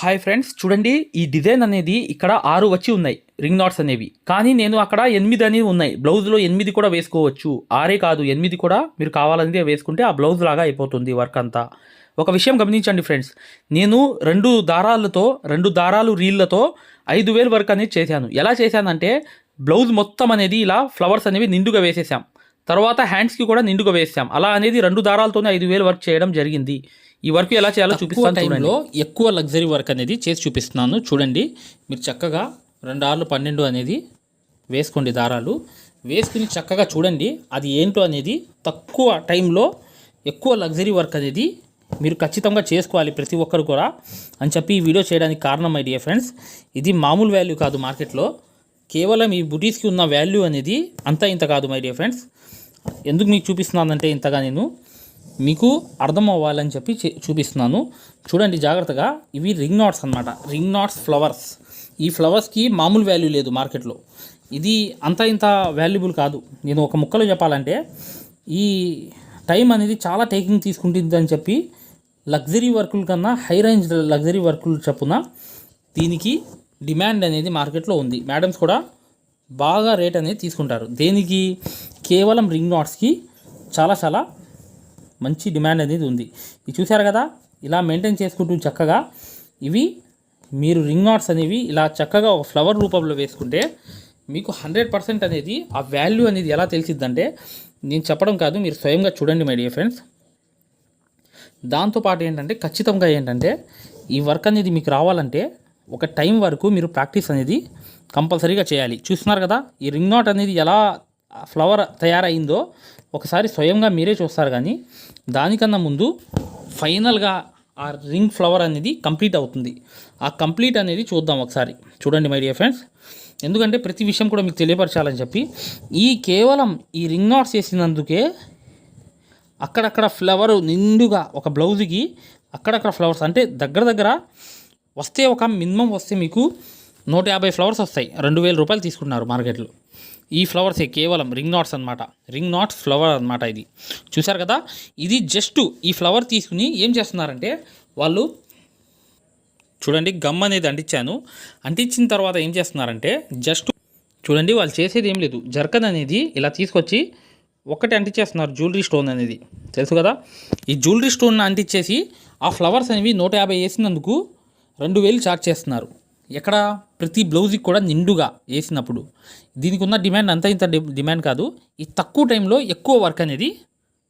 Hi friends చూడండి ఈ design అనేది ఇక్కడ ఆరు వచ్చి ఉన్నాయి రింగ్ నాట్స్ అనేవి. కానీ నేను అక్కడ ఎనిమిది అనేవి ఉన్నాయి. బ్లౌజ్లో ఎనిమిది కూడా వేసుకోవచ్చు. ఆరే కాదు ఎనిమిది కూడా మీరు కావాలనేది వేసుకుంటే ఆ బ్లౌజ్ లాగా అయిపోతుంది వర్క్ అంతా. ఒక విషయం గమనించండి ఫ్రెండ్స్ నేను రెండు దారాలతో రెండు దారాలు రీళ్ళతో ఐదు వేలు వర్క్ అనేది చేశాను. ఎలా చేశానంటే బ్లౌజ్ మొత్తం అనేది ఇలా ఫ్లవర్స్ అనేవి నిండుగా వేసేసాం. తర్వాత హ్యాండ్స్కి కూడా నిండుగా వేసాం అలా అనేది రెండు దారాలతోనే ఐదు వేలు వర్క్ చేయడం జరిగింది. ఈ వర్క్ ఎలా చేయాలో చూపిస్తాను. టైంలో ఎక్కువ లగ్జరీ వర్క్ అనేది చేసి చూపిస్తున్నాను. చూడండి మీరు చక్కగా రెండు ఆర్లు పన్నెండు అనేది వేసుకోండి దారాలు. వేసుకుని చక్కగా చూడండి అది ఏంటో అనేది తక్కువ టైంలో ఎక్కువ లగ్జరీ వర్క్ అనేది మీరు ఖచ్చితంగా చేసుకోవాలి ప్రతి ఒక్కరు కూడా అని చెప్పి ఈ వీడియో చేయడానికి కారణం మై డియర్ ఫ్రెండ్స్ ఇది మామూలు వాల్యూ కాదు మార్కెట్లో కేవలం ఈ బుటీస్కి ఉన్న వాల్యూ అనేది అంతా ఇంత కాదు మై డియర్ ఫ్రెండ్స్ ఎందుకు మీకు చూపిస్తున్నానంటే ఇంతగా నేను? మీకు అర్థం అవ్వాలని చెప్పి చూపిస్తున్నాను. చూడండి జాగ్రత్తగా ఇవి రింగ్ నాట్స్ అన్నమాట. రింగ్ నాట్స్ ఫ్లవర్స్ ఈ ఫ్లవర్స్కి మామూలు వాల్యూ లేదు మార్కెట్లో. ఇది అంత ఇంత వాల్యుబుల్ కాదు. నేను ఒక ముక్కలో చెప్పాలంటే ఈ టైం అనేది చాలా టేకింగ్ తీసుకుంటుంది అని చెప్పి లగ్జరీ వర్కుల కన్నా హై రేంజ్ లగ్జరీ వర్కులు చెప్పున దీనికి డిమాండ్ అనేది మార్కెట్లో ఉంది. మేడమ్స్ కూడా బాగా రేట్ అనేది తీసుకుంటారు. దేనికి? కేవలం రింగ్ నాట్స్కి చాలా చాలా మంచి డిమాండ్ అనేది ఉంది. ఇది చూసారు కదా? ఇలా మెయింటైన్ చేసుకుంటూ చక్కగా ఇవి మీరు రింగ్ నాట్స్ అనేవి ఇలా చక్కగా ఒక ఫ్లవర్ రూపంలో వేసుకుంటే మీకు హండ్రెడ్ పర్సెంట్ అనేది ఆ వాల్యూ అనేది ఎలా తెలిసిద్దంటే నేను చెప్పడం కాదు మీరు స్వయంగా చూడండి మై డియర్ ఫ్రెండ్స్. దాంతోపాటు ఏంటంటే ఖచ్చితంగా ఏంటంటే ఈ వర్క్ అనేది మీకు రావాలంటే ఒక టైం వరకు మీరు ప్రాక్టీస్ అనేది కంపల్సరీగా చేయాలి. చూస్తున్నారు కదా? ఈ రింగ్ నాట్ అనేది ఎలా ఫ్లవర్ తయారైందో ఒకసారి స్వయంగా మీరే చూస్తారు కానీ దానికన్నా ముందు ఫైనల్గా ఆ రింగ్ ఫ్లవర్ అనేది కంప్లీట్ అవుతుంది. ఆ కంప్లీట్ అనేది చూద్దాం ఒకసారి. చూడండి మై డియర్ ఫ్రెండ్స్. ఎందుకంటే ప్రతి విషయం కూడా మీకు తెలియపరచాలని చెప్పి ఈ కేవలం ఈ రింగ్ నాట్స్ వేసినందుకే అక్కడక్కడ ఫ్లవర్ నిండుగా ఒక బ్లౌజ్కి అక్కడక్కడ ఫ్లవర్స్ అంటే దగ్గర దగ్గర వస్తే ఒక మినిమం వస్తే మీకు నూట యాభై ఫ్లవర్స్ వస్తాయి. రెండు వేల రూపాయలు తీసుకుంటున్నారు మార్కెట్లో. ఈ ఫ్లవర్సే కేవలం రింగ్ నాట్స్ అన్నమాట. రింగ్ నాట్స్ ఫ్లవర్ అన్నమాట ఇది. చూసారు కదా? ఇది జస్ట్ ఈ ఫ్లవర్ తీసుకుని ఏం చేస్తున్నారంటే వాళ్ళు చూడండి గమ్ అనేది అంటించాను. అంటించిన తర్వాత ఏం చేస్తున్నారంటే జస్ట్ చూడండి వాళ్ళు చేసేది ఏం లేదు. జర్కన్ అనేది ఇలా తీసుకొచ్చి ఒకటి అంటించేస్తున్నారు జ్యువెలరీ స్టోన్ అనేది. తెలుసు కదా? ఈ జ్యువెలరీ స్టోన్ అంటించేసి ఆ ఫ్లవర్స్ అనేవి నూట యాభై వేసినందుకు రెండు వేలు చార్జ్ చేస్తున్నారు. ఎక్కడ? ప్రతి బ్లౌజ్కి కూడా నిండుగా వేసినప్పుడు. దీనికి ఉన్న డిమాండ్ అంత ఇంత డి- డిమాండ్ కాదు. ఈ తక్కువ టైంలో ఎక్కువ వర్క్ అనేది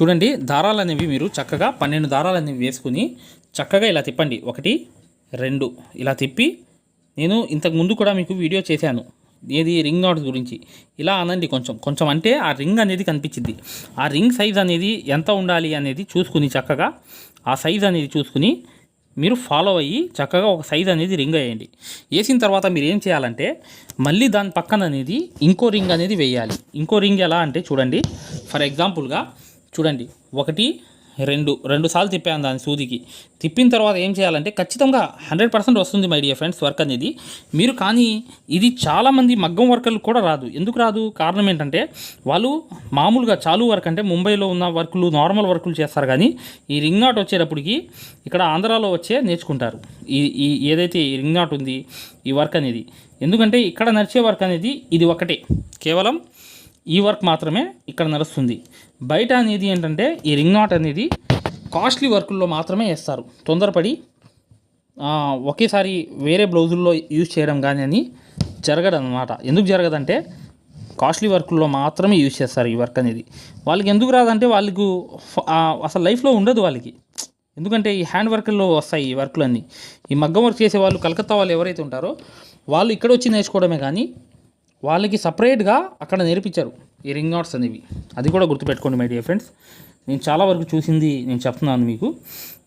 చూడండి దారాలు అనేవి మీరు చక్కగా పన్నెండు దారాలు అనేవి వేసుకుని చక్కగా ఇలా తిప్పండి. ఒకటి రెండు ఇలా తిప్పి నేను ఇంతకు ముందు కూడా మీకు వీడియో చేశాను. ఏది రింగ్ నాట్స్ గురించి. ఇలా అనండి కొంచెం. కొంచెం అంటే ఆ రింగ్ అనేది కనిపించింది. ఆ రింగ్ సైజ్ అనేది ఎంత ఉండాలి అనేది చూసుకుని చక్కగా ఆ సైజ్ అనేది చూసుకుని మీరు ఫాలో అయ్యి చక్కగా ఒక సైజ్ అనేది రింగ్ వేయండి. వేసిన తర్వాత మీరు ఏం చేయాలంటే మళ్ళీ దాని పక్కన అనేది ఇంకో రింగ్ అనేది వేయాలి. ఇంకో రింగ్ ఎలా అంటే చూడండి. ఫర్ ఎగ్జాంపుల్గా చూడండి ఒకటి రెండు రెండు సార్లు తిప్పాను దాని సూదికి. తిప్పిన తర్వాత ఏం చేయాలంటే ఖచ్చితంగా హండ్రెడ్ పర్సెంట్ వస్తుంది మై డియర్ ఫ్రెండ్స్ వర్క్ అనేది. మీరు కానీ ఇది చాలామంది మగ్గం వర్కర్లు కూడా రాదు. ఎందుకు రాదు? కారణం ఏంటంటే వాళ్ళు మామూలుగా చాలు వర్క్ అంటే ముంబైలో ఉన్న వర్కులు నార్మల్ వర్కులు చేస్తారు కానీ ఈ రింగ్ నాట్ వచ్చేటప్పటికి ఇక్కడ ఆంధ్రాలో వచ్చే నేర్చుకుంటారు. ఈ ఈ ఏదైతే ఈ రింగ్ నాట్ ఉంది ఈ వర్క్ అనేది. ఎందుకంటే ఇక్కడ నడిచే వర్క్ అనేది ఇది ఒకటే. కేవలం ఈ వర్క్ మాత్రమే ఇక్కడ నడుస్తుంది. బయట అనేది ఏంటంటే ఈ రింగ్ నాట్ అనేది కాస్ట్లీ వర్కుల్లో మాత్రమే వేస్తారు. తొందరపడి ఒకేసారి వేరే బ్లౌజుల్లో యూజ్ చేయడం కానీ అని జరగదు అనమాట ఎందుకు జరగదంటే కాస్ట్లీ వర్క్లో మాత్రమే యూజ్ చేస్తారు ఈ వర్క్ అనేది. వాళ్ళకి ఎందుకు రాదంటే వాళ్ళకు అసలు లైఫ్లో ఉండదు వాళ్ళకి. ఎందుకంటే ఈ హ్యాండ్ వర్క్లో వస్తాయి ఈ వర్క్లు అన్నీ ఈ మగ్గం వర్క్ చేసే వాళ్ళు కలకత్తా వాళ్ళు ఎవరైతే ఉంటారో వాళ్ళు ఇక్కడ వచ్చి నేర్చుకోవడమే కానీ వాళ్ళకి సపరేట్గా అక్కడ నేర్పించారు ఈ రింగ్ నాట్స్ అనేవి. అది కూడా గుర్తుపెట్టుకోండి మై డియర్ ఫ్రెండ్స్ నేను చాలా వరకు చూసింది నేను చెప్తున్నాను మీకు.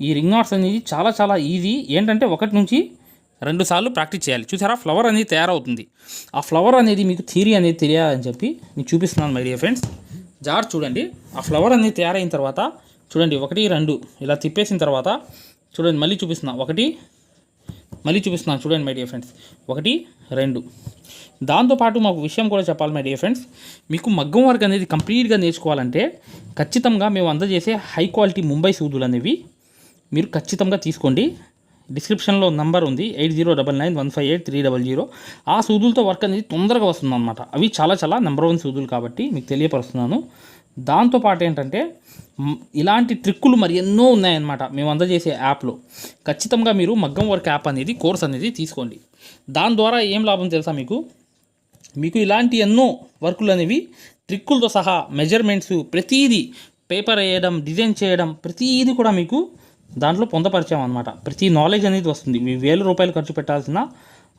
ఈ రింగ్ నాట్స్ అనేది చాలా చాలా ఈజీ. ఏంటంటే ఒకటి నుంచి రెండు సార్లు ప్రాక్టీస్ చేయాలి. చూసారా? ఫ్లవర్ అనేది తయారవుతుంది. ఆ ఫ్లవర్ అనేది మీకు థియరీ అనేది తెలియాలని చెప్పి నేను చూపిస్తున్నాను మై డియర్ ఫ్రెండ్స్ జార్ చూడండి. ఆ ఫ్లవర్ అనేది తయారైన తర్వాత చూడండి ఒకటి రెండు ఇలా తిప్పేసిన తర్వాత చూడండి మళ్ళీ చూపిస్తున్నా. ఒకటి మళ్ళీ చూపిస్తున్నాను. చూడండి మై డియర్ ఫ్రెండ్స్ ఒకటి రెండు. దాంతోపాటు మాకు విషయం కూడా చెప్పాలి మై డియర్ ఫ్రెండ్స్ మీకు మగ్గం వర్క్ అనేది కంప్లీట్గా నేర్చుకోవాలంటే ఖచ్చితంగా మేము అందజేసే హై క్వాలిటీ ముంబై సూదులు అనేవి మీరు ఖచ్చితంగా తీసుకోండి. డిస్క్రిప్షన్లో నంబర్ ఉంది eight zero double nine one five eight three double zero ఆ సూదులతో వర్క్ అనేది తొందరగా వస్తుంది అనమాట అవి చాలా చాలా నెంబర్ వన్ సూదులు కాబట్టి మీకు తెలియపరుస్తున్నాను. దాంతోపాటు ఏంటంటే ఇలాంటి ట్రిక్కులు మరి ఎన్నో ఉన్నాయన్నమాట. మేము అందజేసే యాప్లో. ఖచ్చితంగా మీరు మగ్గం వర్క్ యాప్ అనేది కోర్స్ అనేది తీసుకోండి. దాని ద్వారా ఏం లాభం తెలుసా మీకు? మీకు ఇలాంటి ఎన్నో వర్కులు అనేవి ట్రిక్కులతో సహా మెజర్మెంట్స్ ప్రతీది పేపర్ వేయడం డిజైన్ చేయడం ప్రతీది కూడా మీకు దాంట్లో పొందపరిచాం అనమాట ప్రతి నాలెడ్జ్ అనేది వస్తుంది. మీ వేల రూపాయలు ఖర్చు పెట్టాల్సిన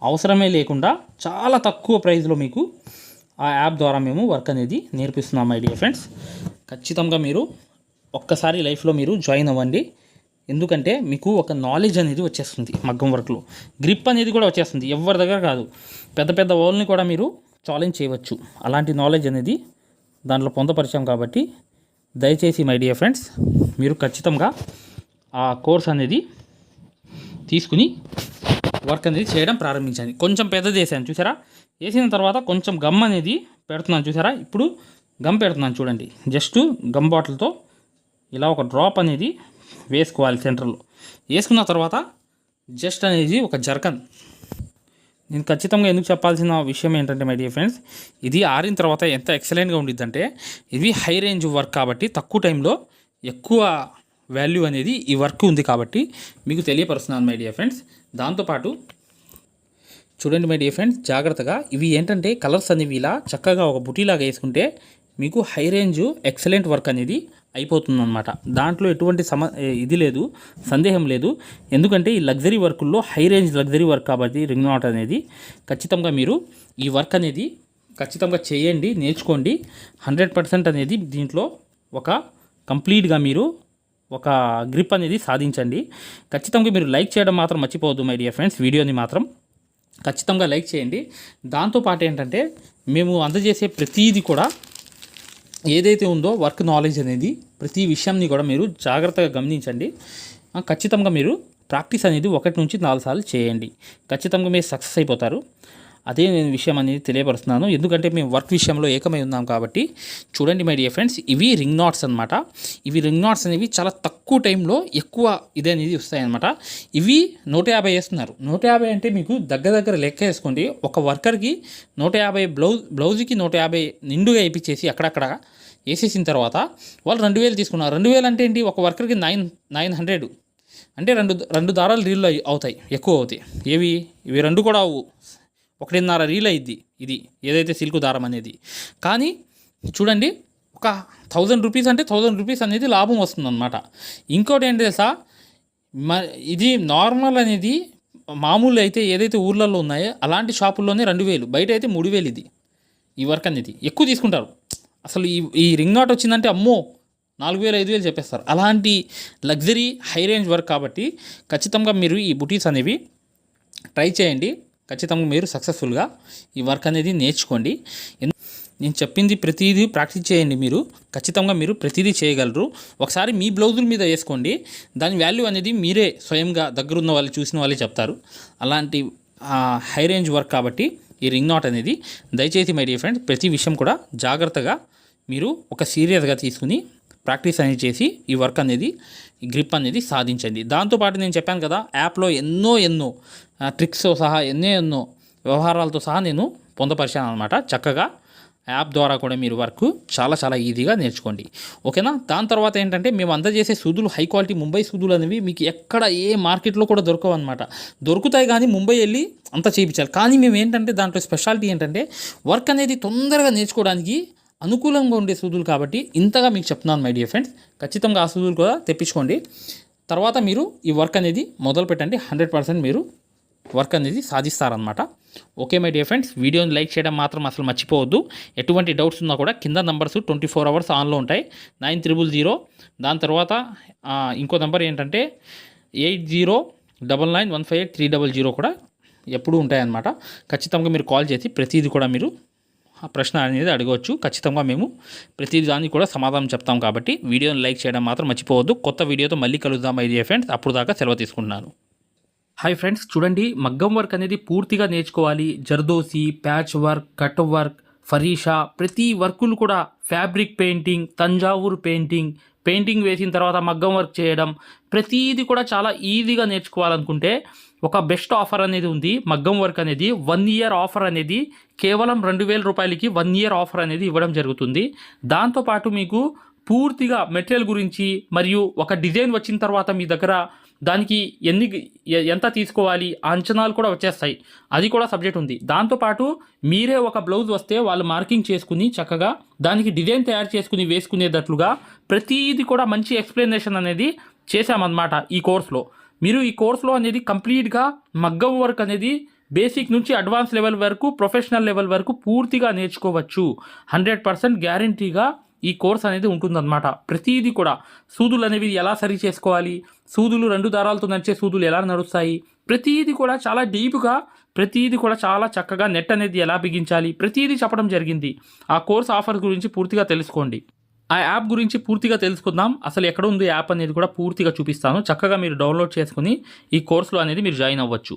అవసరమే లేకుండా చాలా తక్కువ ప్రైస్లో మీకు ఆ యాప్ ద్వారా మేము వర్క్ అనేది నేర్పిస్తున్నాం మై డియర్ ఫ్రెండ్స్ ఖచ్చితంగా మీరు ఒక్కసారి లైఫ్లో మీరు జాయిన్ అవ్వండి. ఎందుకంటే మీకు ఒక నాలెడ్జ్ అనేది వచ్చేస్తుంది మగ్గం వర్క్లో గ్రిప్ అనేది కూడా వచ్చేస్తుంది ఎవరి దగ్గర కాదు. పెద్ద పెద్ద వాళ్ళని కూడా మీరు ఛాలెంజ్ చేయవచ్చు. అలాంటి నాలెడ్జ్ అనేది దాంట్లో పొందపరిచాం కాబట్టి దయచేసి మై డియర్ ఫ్రెండ్స్ మీరు ఖచ్చితంగా ఆ కోర్స్ అనేది తీసుకుని వర్క్ అనేది చేయడం ప్రారంభించండి. కొంచెం పెద్ద చేశాను చూసారా? వేసిన తర్వాత కొంచెం గమ్ అనేది పెడుతున్నాను చూసారా? ఇప్పుడు గమ్ పెడుతున్నాను చూడండి. జస్ట్ గమ్ బాటిల్తో ఇలా ఒక డ్రాప్ అనేది వేసుకోవాలి సెంటర్లో వేసుకున్న తర్వాత జస్ట్ అనేది ఒక జర్కన్. నేను ఖచ్చితంగా ఎందుకు చెప్పాల్సిన విషయం ఏంటంటే మై డియర్ ఫ్రెండ్స్ ఇది ఆరిన తర్వాత ఎంత ఎక్సలెంట్గా ఉండిద్దంటే ఇది హై రేంజ్ వర్క్ కాబట్టి తక్కువ టైంలో ఎక్కువ వాల్యూ అనేది ఈ వర్క్ ఉంది కాబట్టి మీకు తెలియపరుస్తున్నాను మై డియర్ ఫ్రెండ్స్ దాంతోపాటు చూడండి మై డియర్ ఫ్రెండ్స్ జాగ్రత్తగా. ఇవి ఏంటంటే కలర్స్ అనేవి ఇలా చక్కగా ఒక బుటీలాగా వేసుకుంటే మీకు హై రేంజ్ ఎక్సలెంట్ వర్క్ అనేది అయిపోతుందన్నమాట. దాంట్లో ఎటువంటి సమ ఇది లేదు సందేహం లేదు. ఎందుకంటే ఈ లగ్జరీ వర్కుల్లో హై రేంజ్ లగ్జరీ వర్క్ కాబట్టి రింగ్ నాట్ అనేది ఖచ్చితంగా మీరు ఈ వర్క్ అనేది ఖచ్చితంగా చేయండి నేర్చుకోండి. హండ్రెడ్ పర్సెంట్ అనేది దీంట్లో ఒక కంప్లీట్గా మీరు ఒక గ్రిప్ అనేది సాధించండి. ఖచ్చితంగా మీరు లైక్ చేయడం మాత్రం మర్చిపోవద్దు మై డియర్ ఫ్రెండ్స్ వీడియోని మాత్రం. ఖచ్చితంగా లైక్ చేయండి. దాంతోపాటు ఏంటంటే మేము అందజేసే ప్రతీది కూడా ఏదైతే ఉందో వర్క్ నాలెడ్జ్ అనేది ప్రతి విషయాన్ని కూడా మీరు జాగ్రత్తగా గమనించండి. ఖచ్చితంగా మీరు ప్రాక్టీస్ అనేది ఒకటి నుంచి నాలుగు సార్లు చేయండి. ఖచ్చితంగా మీరు సక్సెస్ అయిపోతారు. అదే నేను విషయం అనేది తెలియపరుస్తున్నాను. ఎందుకంటే మేము వర్క్ విషయంలో ఏకమై ఉన్నాం కాబట్టి చూడండి మై డియర్ ఫ్రెండ్స్ ఇవి రింగ్ నాట్స్ అనమాట ఇవి రింగ్ నాట్స్ అనేవి చాలా తక్కువ టైంలో ఎక్కువ ఇది అనేది వస్తాయన్నమాట. ఇవి నూట యాభై వేస్తున్నారు. నూట యాభై అంటే మీకు దగ్గర దగ్గర లెక్క వేసుకోండి. ఒక వర్కర్కి నూట యాభై బ్లౌజ్ బ్లౌజ్కి నూట యాభై నిండుగా వేయించేసి అక్కడక్కడ వేసేసిన తర్వాత వాళ్ళు రెండు వేలు తీసుకున్నారు. రెండు వేలు అంటే ఏంటి? ఒక వర్కర్కి నైన్ నైన్ హండ్రెడ్. అంటే రెండు రెండు దారాలు రీల్ అవుతాయి. ఎక్కువ అవుతాయి. ఏవి? ఇవి రెండు కూడా అవు ఒకటిన్నర రీల్ అయింది ఇది ఏదైతే సిల్క్ దారం అనేది. కానీ చూడండి ఒక థౌజండ్ రూపీస్ అంటే థౌజండ్ రూపీస్ అనేది లాభం వస్తుందన్నమాట. ఇంకోటి ఏంటి తెలుసా? మ ఇది నార్మల్ అనేది మామూలు అయితే ఏదైతే ఊర్లలో ఉన్నాయో అలాంటి షాపుల్లోనే రెండు వేలు బయట అయితే మూడు వేలు ఇది ఈ వర్క్ అనేది. ఎక్కువ తీసుకుంటారు. అసలు ఈ ఈ రింగ్ నాట్ వచ్చిందంటే అమ్మో నాలుగు వేలు ఐదు వేలు చెప్పేస్తారు. అలాంటి లగ్జరీ హై రేంజ్ వర్క్ కాబట్టి ఖచ్చితంగా మీరు ఈ బుటీస్ అనేవి ట్రై చేయండి. ఖచ్చితంగా మీరు సక్సెస్ఫుల్గా ఈ వర్క్ అనేది నేర్చుకోండి. నేను చెప్పింది ప్రతిదీ ప్రాక్టీస్ చేయండి మీరు. ఖచ్చితంగా మీరు ప్రతిదీ చేయగలరు. ఒకసారి మీ బ్లౌజుల మీద వేసుకోండి. దాని వాల్యూ అనేది మీరే స్వయంగా దగ్గరున్న వాళ్ళు చూసిన వాళ్ళే చెప్తారు. అలాంటి హై రేంజ్ వర్క్ కాబట్టి ఈ రింగ్ నాట్ అనేది దయచేసి మై డియర్ ఫ్రెండ్స్ ప్రతి విషయం కూడా జాగ్రత్తగా మీరు ఒక సీరియస్గా తీసుకుని ప్రాక్టీస్ అనేది చేసి ఈ వర్క్ అనేది గ్రిప్ అనేది సాధించండి దాంతోపాటు నేను చెప్పాను కదా యాప్లో ఎన్నో ఎన్నో ట్రిక్స్తో సహా ఎన్నో ఎన్నో వ్యవహారాలతో సహా నేను పొందపరిచాను అనమాట చక్కగా యాప్ ద్వారా కూడా మీరు వర్క్ చాలా చాలా ఈజీగా నేర్చుకోండి. ఓకేనా? దాని తర్వాత ఏంటంటే మేము అందజేసే సూదులు హై క్వాలిటీ ముంబై సూదులు అనేవి మీకు ఎక్కడ ఏ మార్కెట్లో కూడా దొరకవు అనమాట దొరుకుతాయి కానీ ముంబై వెళ్ళి అంతా చేయించాలి. కానీ మేము ఏంటంటే దాంట్లో స్పెషాలిటీ ఏంటంటే వర్క్ అనేది తొందరగా నేర్చుకోవడానికి అనుకూలంగా ఉండే సూదులు కాబట్టి ఇంతగా మీకు చెప్తున్నాను మై డియర్ ఫ్రెండ్స్ ఖచ్చితంగా ఆ సూదులు కూడా తెప్పించుకోండి. తర్వాత మీరు ఈ వర్క్ అనేది మొదలు పెట్టండి. హండ్రెడ్ పర్సెంట్ మీరు వర్క్ అనేది సాధిస్తారనమాట ఓకే మై డియర్ ఫ్రెండ్స్ వీడియోని లైక్ చేయడం మాత్రం అసలు మర్చిపోవద్దు. ఎటువంటి డౌట్స్ ఉన్నా కూడా కింద నంబర్స్ ట్వంటీ ఫోర్ అవర్స్ ఆన్లో ఉంటాయి. నైన్ త్రిబుల్ జీరో దాని తర్వాత ఇంకో నెంబర్ ఏంటంటే eight zero double nine one five eight three double zero కూడా ఎప్పుడూ ఉంటాయన్నమాట. ఖచ్చితంగా మీరు కాల్ చేసి ప్రతిదీ కూడా మీరు ప్రశ్న అనేది అడగవచ్చు. ఖచ్చితంగా మేము ప్రతి దానికి కూడా సమాధానం చెప్తాం కాబట్టి వీడియోని లైక్ చేయడం మాత్రం మర్చిపోవద్దు. కొత్త వీడియోతో మళ్ళీ కలుద్దాం ఐడియా ఫ్రెండ్స్ అప్పుడు దాకా సెలవు తీసుకుంటున్నాను. హాయ్ ఫ్రెండ్స్ చూడండి మగ్గం వర్క్ అనేది పూర్తిగా నేర్చుకోవాలి. Zardozi patch work cut work ఫరీషా ప్రతి వర్కులు కూడా fabric painting Thanjavur painting painting వేసిన తర్వాత మగ్గం వర్క్ చేయడం ప్రతీది కూడా చాలా ఈజీగా నేర్చుకోవాలనుకుంటే ఒక బెస్ట్ ఆఫర్ అనేది ఉంది. మగ్గం వర్క్ అనేది వన్ ఇయర్ ఆఫర్ అనేది కేవలం రెండు వేల రూపాయలకి వన్ ఇయర్ ఆఫర్ అనేది ఇవ్వడం జరుగుతుంది. దాంతోపాటు మీకు పూర్తిగా మెటీరియల్ గురించి మరియు ఒక డిజైన్ వచ్చిన తర్వాత మీ దగ్గర దానికి ఎన్ని ఎంత తీసుకోవాలి అంచనాలు కూడా వచ్చేస్తాయి. అది కూడా సబ్జెక్ట్ ఉంది. దాంతోపాటు మీరే ఒక బ్లౌజ్ వస్తే వాళ్ళు మార్కింగ్ చేసుకుని చక్కగా దానికి డిజైన్ తయారు చేసుకుని వేసుకునేటట్లుగా ప్రతిది కూడా మంచి ఎక్స్ప్లెనేషన్ అనేది చేశామన్నమాట ఈ కోర్సులో. మీరు ఈ కోర్సులో అనేది కంప్లీట్గా మగ్గం వర్క్ అనేది బేసిక్ నుంచి అడ్వాన్స్ లెవెల్ వరకు ప్రొఫెషనల్ లెవెల్ వరకు పూర్తిగా నేర్చుకోవచ్చు. హండ్రెడ్ పర్సెంట్ గ్యారంటీగా ఈ కోర్స్ అనేది ఉంటుందన్నమాట. ప్రతిదీ కూడా సూదులు అనేవి ఎలా సరి చేసుకోవాలి సూదులు రెండు దారాలతో నడిచే సూదులు ఎలా నడుస్తాయి ప్రతిదీ కూడా చాలా డీప్గా ప్రతిదీ కూడా చాలా చక్కగా నెట్ అనేది ఎలా బిగించాలి ప్రతిదీ చెప్పడం జరిగింది. ఆ కోర్స్ ఆఫర్ గురించి పూర్తిగా తెలుసుకోండి. ఆ యాప్ గురించి పూర్తిగా తెలుసుకుందాం. అసలు ఎక్కడ ఉంది యాప్ అనేది కూడా పూర్తిగా చూపిస్తాను. చక్కగా మీరు డౌన్లోడ్ చేసుకుని ఈ కోర్సులో అనేది మీరు జాయిన్ అవ్వచ్చు.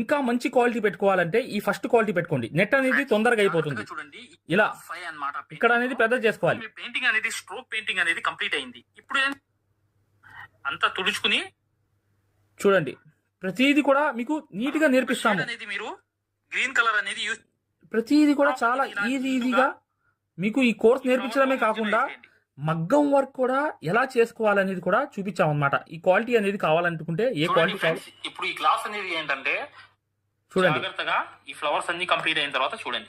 ఇంకా మంచి క్వాలిటీ పెట్టుకోవాలంటే ఈ ఫస్ట్ క్వాలిటీ పెట్టుకోండి. నెట్ అనేది తొందరగా అయిపోతుంది. చూడండి ఇలా. అన్నమాట ఇక్కడ అనేది పెద్ద చేసుకోవాలి. పెయింటింగ్ అనేది స్ట్రోక్ పెయింటింగ్ అనేది కంప్లీట్ అయింది. ఇప్పుడు అంతా తుడుచుకుని చూడండి. ప్రతిదీ కూడా మీకు నీట్గా నేర్పిస్తాము. షేడ్ అనేది మీరు గ్రీన్ కలర్ అనేది యూస్ ప్రతిదీ కూడా చాలా ఈజీ ఈజీగా మీకు ఈ కోర్స్ నేర్పించడమే కాకుండా మగ్గం వర్క్ కూడా ఎలా చేసుకోవాలనేది కూడా చూపించామన్నమాట. ఈ క్వాలిటీ అనేది కావాలనుకుంటే ఏ క్వాలిటీ కావాలి ఇప్పుడు ఈ క్లాస్ అనేది ఏంటంటే చూడండి. జాగ్రత్తగా ఈ ఫ్లవర్స్ అన్ని కంప్లీట్ అయిన తర్వాత చూడండి.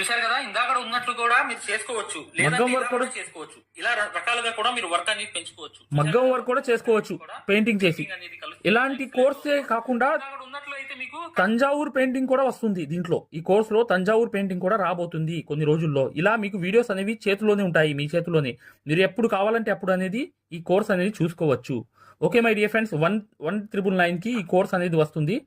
చూశారు కదా? ఇందాక ఉన్నట్లు కూడా మీరు చేసుకోవచ్చు. మగ్గం వర్క్ కూడా- చేసుకోవచ్చు. ఇలా రకాలుగా కూడా మీరు వర్క్ అనేది పెంచుకోవచ్చు. మగ్గం వర్క్ కూడా చేసుకోవచ్చు. పెయింటింగ్ చేసి. ఇలాంటి కోర్సే కాకుండా మీకు తంజావూర్ పెయింటింగ్ కూడా వస్తుంది దీంట్లో. ఈ కోర్సులో తంజావూర్ పెయింటింగ్ కూడా రాబోతుంది కొన్ని రోజుల్లో. ఇలా మీకు వీడియోస్ అనేవి చేతిలోనే ఉంటాయి మీ చేతిలోనే. మీరు ఎప్పుడు కావాలంటే అప్పుడు అనేది ఈ కోర్స్ అనేది చూసుకోవచ్చు. Okay my dear friends one one triple నైన్కి ఈ కోర్స్ అనేది వస్తుంది.